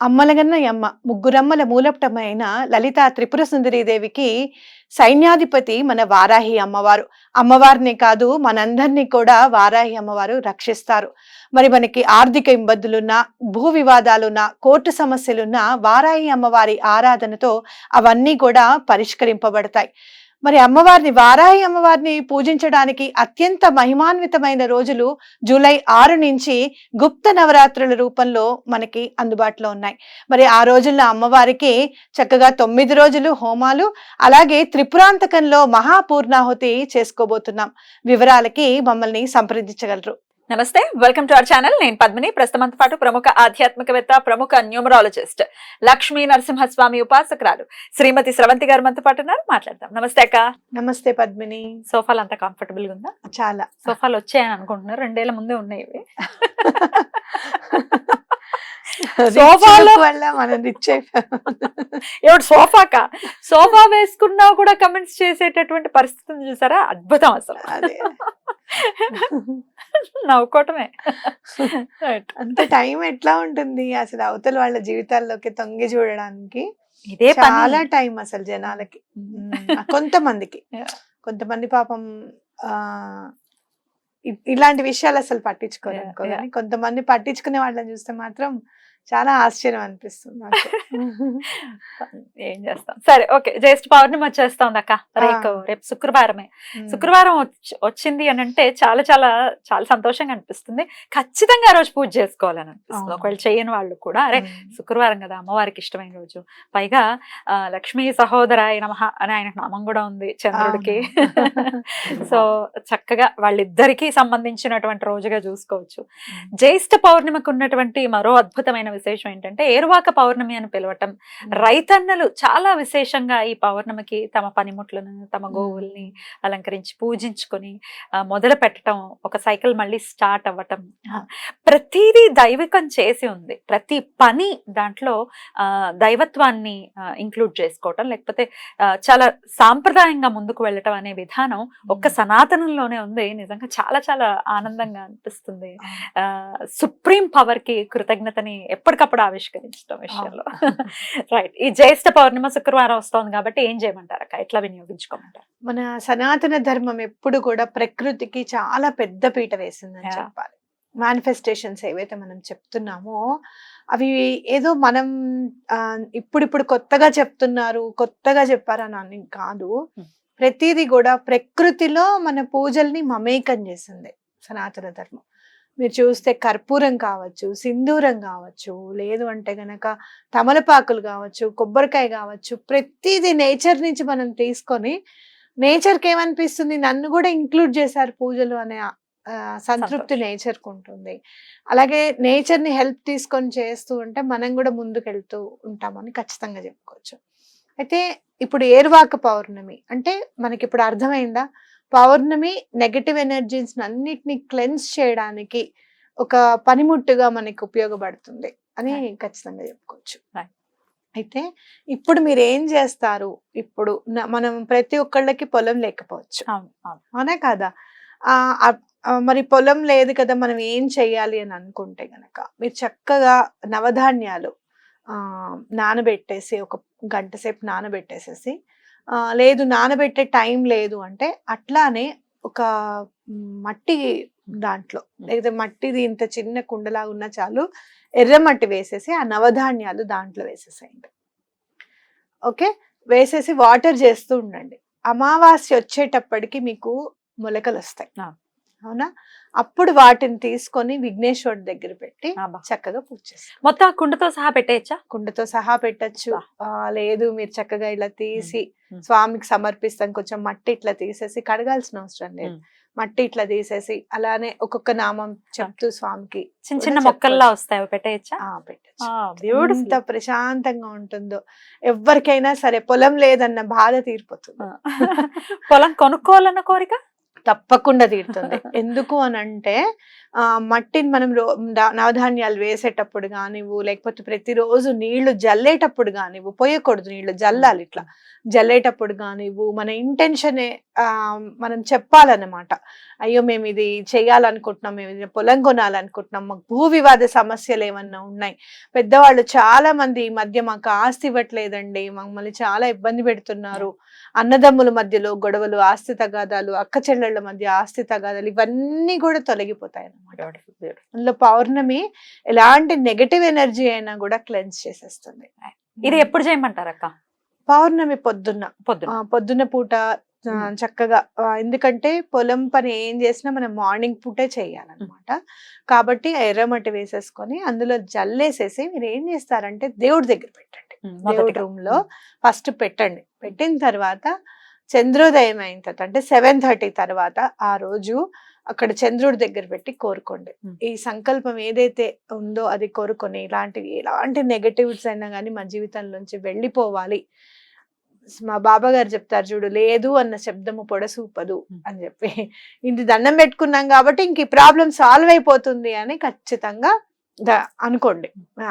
అమ్మలగన్న యమ్మ ముగ్గురమ్మల మూలపటమైన లలిత త్రిపుర సుందరీదేవికి సైన్యాధిపతి మన వారాహి అమ్మవారు. అమ్మవారిని కాదు మనందరినీ కూడా వారాహి అమ్మవారు రక్షిస్తారు. మరి మనకి ఆర్థిక ఇబ్బందులున్నా భూ వివాదాలున్నా కోర్టు సమస్యలున్నా వారాహి అమ్మవారి ఆరాధనతో అవన్నీ కూడా పరిష్కరింపబడతాయి. మరి అమ్మవారిని వారాహి అమ్మవారిని పూజించడానికి అత్యంత మహిమాన్వితమైన రోజులు జూలై ఆరు నుంచి గుప్త నవరాత్రుల రూపంలో మనకి అందుబాటులో ఉన్నాయి. మరి ఆ రోజుల్లో అమ్మవారికి చక్కగా తొమ్మిది రోజులు హోమాలు అలాగే త్రిపురాంతకంలో మహాపూర్ణాహుతి చేసుకోబోతున్నాం. వివరాలకి మమ్మల్ని సంప్రదించగలరు. నమస్తే వెల్కమ్ టు అవర్ ఛానల్. నేను పద్మిని. ప్రస్తుతంతో పాటు ప్రముఖ ఆధ్యాత్మికవేత్త ప్రముఖ న్యూమరాలజిస్ట్ లక్ష్మీ నరసింహస్వామి ఉపాసకురాలు శ్రీమతి స్రవంతి గారు మనతో పాటు ఉన్నారు. మాట్లాడదాం. నమస్తే అక్క. నమస్తే పద్మిని. సోఫాలు అంతా కంఫర్టబుల్గా ఉందా? చాలా. సోఫాలు వచ్చాయని అనుకుంటున్నారు రెండేళ్ళ ముందే ఉన్నాయి సోఫాలో? వల్ల మనం రిచ్ సోఫాకా? సోఫా వేసుకున్నా కూడా కమెంట్స్ చేసేటటువంటి పరిస్థితిని చూసారా? అద్భుతం అసలు. నవ్వుకోవటమే. అంత టైం ఎట్లా ఉంటుంది? అసలు అవతల వాళ్ళ జీవితాల్లోకి తొంగి చూడడానికి ఇదే చాలా టైం అసలు జనాలకి. ఉమ్, కొంతమందికి. కొంతమంది పాపం ఆ ఇలాంటి విషయాలు అసలు పట్టించుకోరు అనుకో కొంతమంది పట్టించుకునే వాళ్ళని చూస్తే మాత్రం చాలా ఆశ్చర్యం అనిపిస్తుంది ఏం చేస్తాం? సరే ఓకే. జ్యేష్ఠ పౌర్ణమి వచ్చేస్తోంది అక్క. రేపు రేపు శుక్రవారమే. శుక్రవారం వచ్చి- వచ్చింది అని అంటే చాలా చాలా చాలా సంతోషంగా అనిపిస్తుంది. ఖచ్చితంగా ఆ రోజు పూజ చేసుకోవాలని అనిపిస్తుంది. ఒకవేళ చేయని వాళ్ళు కూడా అరే. శుక్రవారం కదా అమ్మవారికి ఇష్టమైన రోజు. పైగా లక్ష్మీ సహోదరాయ నమః అని ఆయనకు నామం కూడా ఉంది చంద్రుడికి. సో చక్కగా వాళ్ళిద్దరికీ సంబంధించినటువంటి రోజుగా చూసుకోవచ్చు. జ్యేష్ఠ పౌర్ణమికి ఉన్నటువంటి మరో అద్భుతమైన విశేషం ఏంటంటే ఏరువాక పౌర్ణమి అని పిలవటం. రైతన్నలు చాలా విశేషంగా ఈ పౌర్ణమికి తమ పనిముట్లను తమ గోవుల్ని అలంకరించి పూజించుకొని మొదలు పెట్టడం ఒక సైకిల్ మళ్ళీ స్టార్ట్ అవ్వటం. ప్రతిదీ దైవికం చేసి ఉంది. ప్రతి పని దాంట్లో దైవత్వాన్ని ఇంక్లూడ్ చేసుకోవటం లేకపోతే చాలా సాంప్రదాయంగా ముందుకు వెళ్ళటం అనే విధానం ఒక్క సనాతనంలోనే ఉంది. నిజంగా చాలా చాలా ఆనందంగా అనిపిస్తుంది. ఆ, సుప్రీం పవర్కి కృతజ్ఞతని ఎప్పటికప్పుడు ఆవిష్కరించడం విషయంలో. రైట్ ఈ జ్యేష్ఠ పౌర్ణిమ శుక్రవారం వస్తోంది కాబట్టి ఏం చేయమంటారు అక్క ఎట్లా వినియోగించుకోమంటారు? మన సనాతన ధర్మం ఎప్పుడు కూడా ప్రకృతికి చాలా పెద్ద పీట వేసిందని. చెప్పాలి. మేనిఫెస్టేషన్స్ ఏవైతే మనం చెప్తున్నామో అవి ఏదో మనం ఇప్పుడిప్పుడు కొత్తగా చెప్తున్నారు కొత్తగా చెప్పారని అని కాదు. Hmm. ప్రతిదీ కూడా ప్రకృతిలో మన పూజల్ని మమేకం చేసింది సనాతన ధర్మం. మీరు చూస్తే కర్పూరం కావచ్చు సింధూరం కావచ్చు లేదు అంటే గనక తమలపాకులు కావచ్చు కొబ్బరికాయ కావచ్చు ప్రతిదీ నేచర్ నుంచి మనం తీసుకొని నేచర్కి ఏమనిపిస్తుంది? నన్ను కూడా ఇంక్లూడ్ చేశారు పూజలు అనే సంతృప్తి. నేచర్కి ఉంటుంది. అలాగే నేచర్ని హెల్ప్ తీసుకొని చేస్తూ ఉంటే మనం కూడా ముందుకెళ్తూ ఉంటామని ఖచ్చితంగా చెప్పుకోవచ్చు. అయితే ఇప్పుడు ఏరువాక పౌర్ణమి అంటే మనకి ఇప్పుడు అర్థమైందా? పౌర్ణమి నెగటివ్ ఎనర్జీస్ అన్నిటిని క్లెన్స్ చేయడానికి ఒక పనిముట్టుగా మనకి ఉపయోగపడుతుంది అని ఖచ్చితంగా చెప్పుకోవచ్చు. Right. అయితే ఇప్పుడు మీరు ఏం చేస్తారు? ఇప్పుడు మనం ప్రతి ఒక్కళ్ళకి పొలం లేకపోవచ్చు. అవును కాదా? మరి పొలం లేదు కదా మనం ఏం చెయ్యాలి అని అనుకుంటే గనక మీరు చక్కగా నవధాన్యాలు ఆ, నానబెట్టేసి ఒక గంట సేపు నానబెట్టేసేసి లేదు నానబెట్టే టైం లేదు అంటే అట్లానే ఒక మట్టి దాంట్లో. లేదా మట్టిది ఇంత చిన్న కుండలా ఉన్నా చాలు ఎర్రమట్టి వేసేసి ఆ నవధాన్యాలు దాంట్లో వేసేసేయండి. ఓకే? వేసేసి వాటర్ చేస్తూ ఉండండి. అమావాస్య వచ్చేటప్పటికి మీకు మొలకలు వస్తాయి. అవునా? అప్పుడు వాటిని తీసుకొని విఘ్నేశ్వరుడి దగ్గర పెట్టి. చక్కగా పూజ చేస్తారు మొత్తం ఆ కుండతో సహా పెట్టేయచ్చా? కుండతో సహా పెట్టచ్చు. లేదు మీరు చక్కగా ఇలా తీసి. స్వామికి సమర్పిస్తాం. కొంచెం మట్టి ఇట్లా తీసేసి కడగాల్సిన అవసరం లేదు. మట్టి ఇట్లా తీసేసి అలానే ఒక్కొక్క నామం చెప్తూ స్వామికి చిన్న చిన్న. మొక్కల్లా వస్తాయి పెట్టేయచ్చా? ఆ, పెట్టచ్చు. ఎంత ప్రశాంతంగా ఉంటుందో. ఎవరికైనా సరే పొలం లేదన్న బాధ తీరిపోతుంది. పొలం కొనుక్కోవాలన్న కోరిక? తప్పకుండా తీరుతుంది. ఎందుకు అని అంటే ఆ, మట్టిని మనం రో నవధాన్యాలు వేసేటప్పుడు కానివ్వు లేకపోతే ప్రతిరోజు నీళ్ళు జల్లేటప్పుడు కానివ్వు పోయకూడదు నీళ్ళు జల్లాలి ఇట్లా. జల్లేటప్పుడు కానివ్వు మన ఇంటెన్షనే మనం చెప్పాలన్నమాట. అయ్యో మేము ఇది చేయాలనుకుంటున్నాం మేము ఇది పొలం కొనాలనుకుంటున్నాం మాకు భూ వివాద సమస్యలు ఏమన్నా ఉన్నాయి. పెద్దవాళ్ళు చాలా మంది ఈ మధ్య మాకు ఆస్తి ఇవ్వట్లేదండి మమ్మల్ని చాలా ఇబ్బంది పెడుతున్నారు. అన్నదమ్ముల మధ్యలో గొడవలు ఆస్తి తగాదాలు అక్క చెల్లెళ్ళ మధ్య ఆస్తి తగాదాలు ఇవన్నీ కూడా తొలగిపోతాయి అన్నమాట. అందులో పౌర్ణమి ఎలాంటి నెగటివ్ ఎనర్జీ అయినా కూడా క్లెన్స్ చేసేస్తుంది. ఇది ఎప్పుడు చేయమంటారు అక్క పౌర్ణమి పొద్దున్న. పొద్దున ఆ, పొద్దున్న పూట. చక్కగా ఎందుకంటే పొలం పని ఏం చేసినా మనం మార్నింగ్ పూటే చేయాలన్నమాట. కాబట్టి ఎర్రమట్టి వేసేసుకొని అందులో జల్లేసేసి మీరు ఏం చేస్తారంటే దేవుడి దగ్గర పెట్టండి. దేవుడి. రూమ్లో ఫస్ట్ పెట్టండి. పెట్టిన తర్వాత చంద్రోదయం అయిన తర్వాత అంటే సెవెన్ థర్టీ తర్వాత ఆ రోజు అక్కడ చంద్రుడి దగ్గర పెట్టి కోరుకోండి. ఈ సంకల్పం ఏదైతే ఉందో అది కోరుకొని ఇలాంటివి ఎలాంటి నెగటివ్స్ అయినా కానీ మా జీవితంలోంచి వెళ్ళిపోవాలి. మా బాబా గారు చెప్తారు చూడు లేదు అన్న శబ్దము పొడసూపదు. అని చెప్పి. ఇది దండం పెట్టుకున్నాం కాబట్టి ఇంక ఈ ప్రాబ్లం సాల్వ్ అయిపోతుంది అని ఖచ్చితంగా అనుకోండి.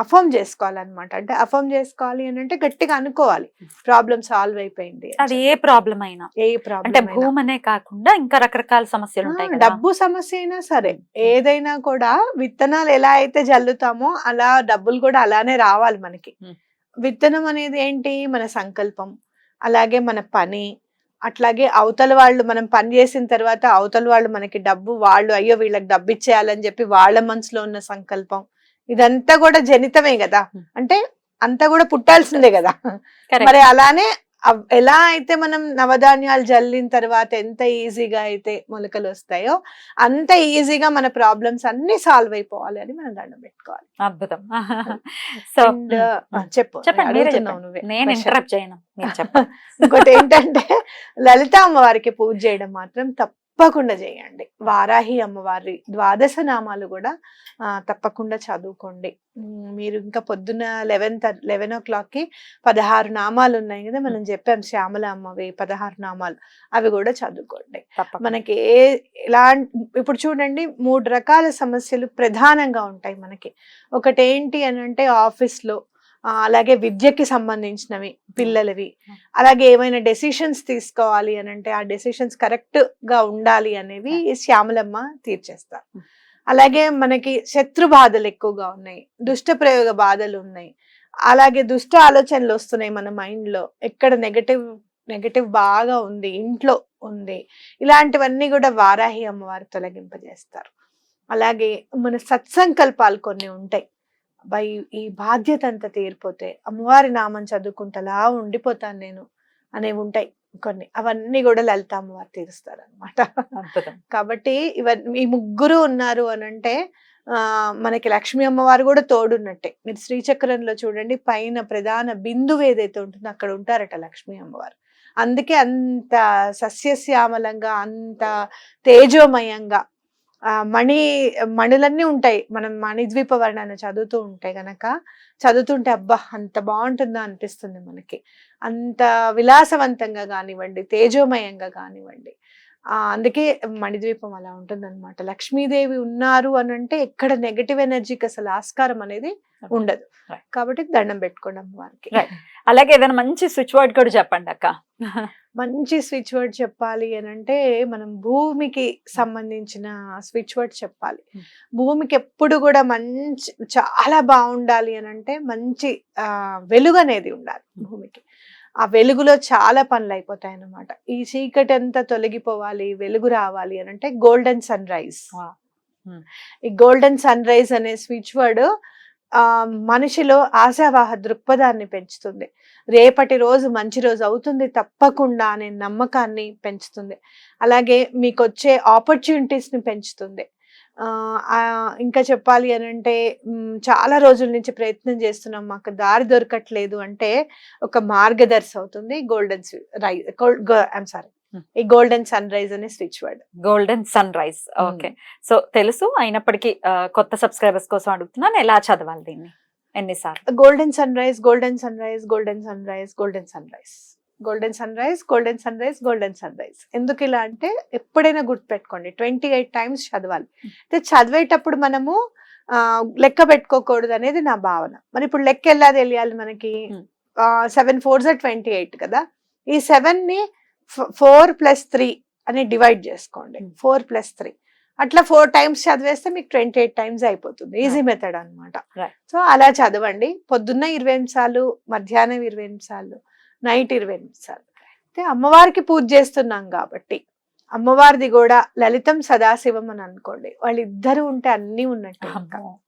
అఫర్మ్ చేసుకోవాలన్నమాట. అంటే అఫర్మ్ చేసుకోవాలి అని అంటే గట్టిగా అనుకోవాలి. ప్రాబ్లం సాల్వ్ అయిపోయింది అది ఏ ప్రాబ్లం అయినా. ఏ అంటే ప్రాబ్లం భూమి అనే కాకుండా ఇంకా రకరకాల సమస్యలు ఉంటాయి డబ్బు సమస్య అయినా సరే. ఏదైనా కూడా విత్తనాలు ఎలా అయితే జల్లుతామో అలా డబ్బులు కూడా అలానే రావాలి మనకి. విత్తనం అనేది ఏంటి? మన సంకల్పం. అలాగే మన పని అట్లాగే అవతల వాళ్ళు మనం పని చేసిన తర్వాత అవతల వాళ్ళు మనకి డబ్బు వాళ్ళు అయ్యో వీళ్ళకి డబ్బు ఇచ్చేయాలని చెప్పి వాళ్ళ మనసులో ఉన్న సంకల్పం ఇదంతా కూడా జనితమే కదా. అంటే అంతా కూడా పుట్టాల్సిందే కదా. మరి అలానే ఎలా అయితే మనం నవధాన్యాలు జల్లిన తర్వాత ఎంత ఈజీగా అయితే మొలకలు వస్తాయో అంత ఈజీగా మన ప్రాబ్లమ్స్ అన్ని సాల్వ్ అయిపోవాలి అని మనం దండం పెట్టుకోవాలి. అద్భుతం. సో చెప్పు చెప్పండి నేను. ఇంటరప్ట్ చేయను. ఇంకోటి ఏంటంటే లలిత అమ్మవారికి పూజ చేయడం మాత్రం తప్పకుండా చేయండి. వారాహి అమ్మవారి ద్వాదశ నామాలు కూడా తప్పకుండా చదువుకోండి. మీరు ఇంకా పొద్దున్న లెవెన్ లెవెన్ ఓ క్లాక్కి పదహారు నామాలు ఉన్నాయి కదా మనం చెప్పాం శ్యామల అమ్మవి పదహారు నామాలు అవి కూడా చదువుకోండి. మనకి ఏ ఎలాంటి ఇప్పుడు చూడండి మూడు రకాల సమస్యలు ప్రధానంగా ఉంటాయి మనకి. ఒకటి ఏంటి అని అంటే ఆఫీస్లో ఆ, అలాగే విద్యకి సంబంధించినవి పిల్లలవి. అలాగే ఏమైనా డెసిషన్స్ తీసుకోవాలి అని అంటే ఆ డెసిషన్స్ కరెక్ట్గా ఉండాలి అనేవి శ్యామలమ్మ తీర్చేస్తారు. అలాగే మనకి శత్రు బాధలు ఎక్కువగా ఉన్నాయి దుష్ట ప్రయోగ బాధలు ఉన్నాయి. అలాగే దుష్ట ఆలోచనలు వస్తున్నాయి మన మైండ్లో ఎక్కడ నెగటివ్ నెగటివ్ బాగా ఉంది ఇంట్లో ఉంది. ఇలాంటివన్నీ కూడా వారాహి అమ్మవారు తొలగింపజేస్తారు. అలాగే మన సత్సంకల్పాలు కొన్ని ఉంటాయి. అబ్బాయి ఈ బాధ్యత అంతా తీరిపోతే అమ్మవారి నామం చదువుకుంటలా ఉండిపోతాను నేను అనేవి ఉంటాయి కొన్ని. అవన్నీ కూడా లలిత అమ్మవారు తీరుస్తారు అనమాట కాబట్టి ఇవన్నీ ఈ ముగ్గురు ఉన్నారు అని అంటే ఆ మనకి లక్ష్మీ అమ్మవారు కూడా తోడున్నట్టే. మీరు శ్రీచక్రంలో చూడండి పైన ప్రధాన బిందువు ఏదైతే ఉంటుందో అక్కడ ఉంటారట లక్ష్మీ అమ్మవారు. అందుకే అంత సస్యశ్యామలంగా అంత తేజోమయంగా మణి మణులన్నీ ఉంటాయి. మనం మణిద్వీప వర్ణాన్ని చదువుతూ ఉంటే గనక చదువుతుంటే అబ్బా అంత బాగుంటుందా అనిపిస్తుంది మనకి. అంత విలాసవంతంగా కానివ్వండి తేజోమయంగా కానివ్వండి అందుకే మణిద్వీపం అలా ఉంటుందన్నమాట లక్ష్మీదేవి ఉన్నారు అని అంటే ఎక్కడ నెగటివ్ ఎనర్జీకి అసలు ఆస్కారం అనేది ఉండదు. కాబట్టి దండం పెట్టుకోండి అమ్మవారికి Right. అలాగే ఏదైనా మంచి స్విచ్ వర్డ్ కూడా చెప్పండి అక్క మంచి స్విచ్ వర్డ్ చెప్పాలి అని అంటే మనం భూమికి సంబంధించిన స్విచ్ వర్డ్ చెప్పాలి Hmm. భూమికి ఎప్పుడు కూడా మంచి చాలా బాగుండాలి అని అంటే మంచి ఆ వెలుగు అనేది ఉండాలి Hmm. భూమికి ఆ వెలుగులో చాలా పనులు అయిపోతాయి అన్నమాట ఈ చీకటి అంతా తొలగిపోవాలి వెలుగు రావాలి అని అంటే గోల్డెన్ సన్ రైజ్. ఈ గోల్డెన్ సన్ రైజ్ అనే స్విచ్ వర్డ్ ఆ మనిషిలో ఆశావాహ దృక్పథాన్ని పెంచుతుంది. రేపటి రోజు మంచి రోజు అవుతుంది తప్పకుండా అనే నమ్మకాన్ని పెంచుతుంది. అలాగే మీకు వచ్చే ఆపర్చునిటీస్ని పెంచుతుంది. ఇంకా చెప్పాలి అని అంటే చాలా రోజుల నుంచి ప్రయత్నం చేస్తున్నాం. మాకు దారి దొరకట్లేదు అంటే ఒక మార్గదర్శి అవుతుంది గోల్డెన్ రై ఐమ్ సారీ. ఈ గోల్డెన్ సన్ రైజ్ అనే switch word golden sunrise okay so తెలుసు. అయినప్పటికీ కొత్త సబ్స్క్రైబర్స్ కోసం అడుగుతున్నాను. ఎలా చదవాలి దీన్ని? ఎన్నిసార్లు? Golden sunrise golden sunrise golden sunrise golden sunrise golden sunrise golden sunrise golden sunrise ఎందుకు ఇలా అంటే ఎప్పుడైనా గుర్తుపెట్టుకోండి. ట్వంటీ ఎయిట్ టైమ్స్ చదవాలి. అయితే చదివేటప్పుడు మనము లెక్క పెట్టుకోకూడదు అనేది నా భావన. మరి ఇప్పుడు లెక్క ఎలా తెలియాలి మనకి. సెవెన్ ఫోర్ ట్వంటీ ఎయిట్ కదా. ఈ సెవెన్ని ఫోర్ ప్లస్ త్రీ అని డివైడ్ చేసుకోండి. ఫోర్ ప్లస్ త్రీ అట్లా ఫోర్ టైమ్స్ చదివేస్తే మీకు ట్వంటీ ఎయిట్ టైమ్స్ అయిపోతుంది ఈజీ మెథడ్ Right. సో అలా చదవండి. పొద్దున్న ఇరవై నిమిషాలు మధ్యాహ్నం ఇరవై నిమిషాలు నైట్ ఇరవై నిమిషాలు. అయితే అమ్మవారికి పూజ చేస్తున్నాం కాబట్టి అమ్మవారిది కూడా లలితం సదాశివం అని అనుకోండి. వాళ్ళిద్దరు ఉంటే అన్ని ఉన్నట్టు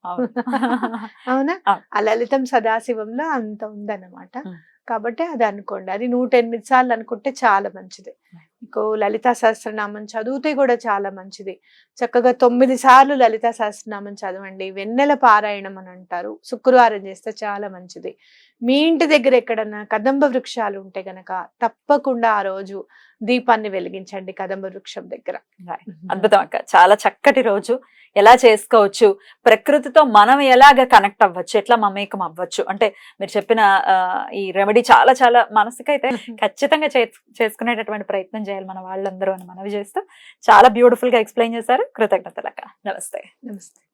అవును. ఆ. లలితం సదాశివంలో అంత ఉందన్నమాట. కాబట్టి అది అనుకోండి. అది నూట ఎనిమిది సార్లు అనుకుంటే చాలా మంచిది. మీకు లలితా సహస్రనామం చదివితే కూడా చాలా మంచిది. చక్కగా తొమ్మిది సార్లు లలితా సహస్రనామం చదవండి. వెన్నెల పారాయణం అని అంటారు. శుక్రవారం చేస్తే చాలా మంచిది. మీ ఇంటి దగ్గర ఎక్కడన్నా కదంబ వృక్షాలు ఉంటే గనక తప్పకుండా ఆ రోజు దీపాన్ని వెలిగించండి కదంబ వృక్షం దగ్గర. అద్భుతం అక్క. చాలా చక్కటి రోజు. ఎలా చేసుకోవచ్చు? ప్రకృతితో మనం ఎలాగ కనెక్ట్ అవ్వచ్చు? ఎట్లా మమేకం అవ్వచ్చు? అంటే మీరు చెప్పిన ఈ రెమెడీ చాలా చాలా మనసుకైతే ఖచ్చితంగా చేసుకునేటటువంటి ప్రయత్నం చేయాలి మన వాళ్ళందరూ అని మనవి చేస్తూ చాలా బ్యూటిఫుల్గా ఎక్స్ప్లెయిన్ చేశారు. కృతజ్ఞతలక్క నమస్తే. నమస్తే.